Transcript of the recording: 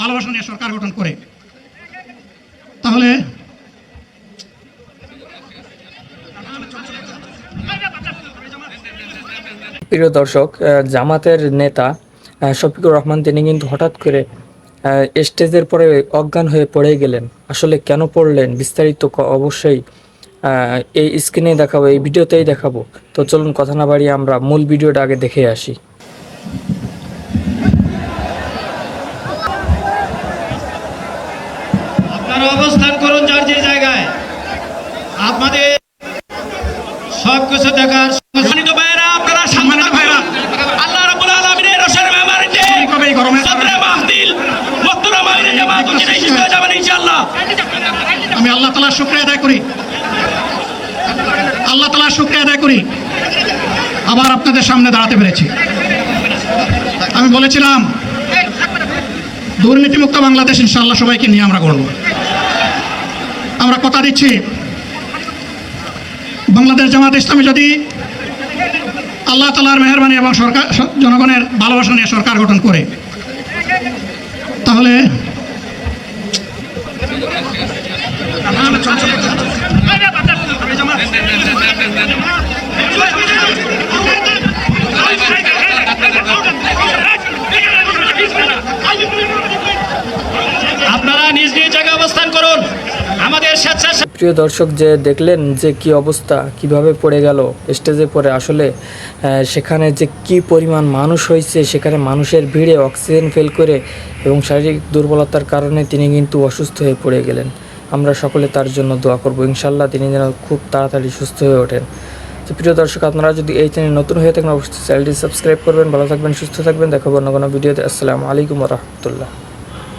ভালোবাসা নিয়ে সরকার গঠন করে। তাহলে প্রিয় দর্শক জামাতের নেতা শফিকুর রহমান, তিনি কিন্তু হঠাৎ করে স্টেজের পরে অজ্ঞান হয়ে পড়ে গেলেন। আসলে কেন পড়লেন? বিস্তারিত অবশ্যই এই স্ক্রিনে দেখাবো, এই ভিডিওতেই দেখাবো। তো চলুন, কথা না বাড়িয়ে আমরা মূল ভিডিওটা আগে দেখে আসি। আপনারা অবস্থান করুন যার যে জায়গায়। আপনাদের সব কিছু দেখার সম্মানিত ভাইয়েরা আপনারা সম্মানিত ভাইয়েরা আল্লাহ রাব্বুল আলামিনের রসের মেমারিতে কবে এই গরমে সদরে মাহদিল মোহতরম আমিনে জামাত উচিত যাবেন ইনশাআল্লাহ। আমি আল্লাহ তালার শুক্রিয়া আদায় করি। আল্লাহ তালার শুক্রিয়া আদায় করি। আবার আপনাদের সামনে দাঁড়াতে পেরেছি। আমি বলেছিলাম দুর্নীতিমুক্ত বাংলাদেশ ইনশাআল্লাহ সবাইকে নিয়ে আমরা গড়ব। আমরা কথা দিচ্ছি। বাংলাদেশ জামাত ইসলামী যদি আল্লাহ তালার মেহরবানি এবং সরকার, জনগণের ভালোবাসা নিয়ে সরকার গঠন করে, তাহলে আপনারা নিজ নিজ আমাদের স্বেচ্ছা প্রিয় দর্শক যে দেখলেন যে কি অবস্থা, কীভাবে পড়ে গেল স্টেজে পড়ে, আসলে সেখানে যে কি পরিমাণ মানুষ হয়েছে, সেখানে মানুষের ভিড়ে অক্সিজেন ফেল করে এবং শারীরিক দুর্বলতার কারণে তিনি কিন্তু অসুস্থ হয়ে পড়ে গেলেন। আমরা সকলে তার জন্য দোয়া করব। ইনশাল্লাহ তিনি যেন খুব তাড়াতাড়ি সুস্থ হয়ে ওঠেন। তো প্রিয় দর্শক, আপনারা যদি এই চ্যানেল নতুন হয়ে থাকেন, অবশ্যই চ্যানেলটি সাবস্ক্রাইব করবেন। ভালো থাকবেন, সুস্থ থাকবেন। দেখাবো অন্য কোনো ভিডিওতে। আসসালামু আলাইকুম রহমতুল্লাহ।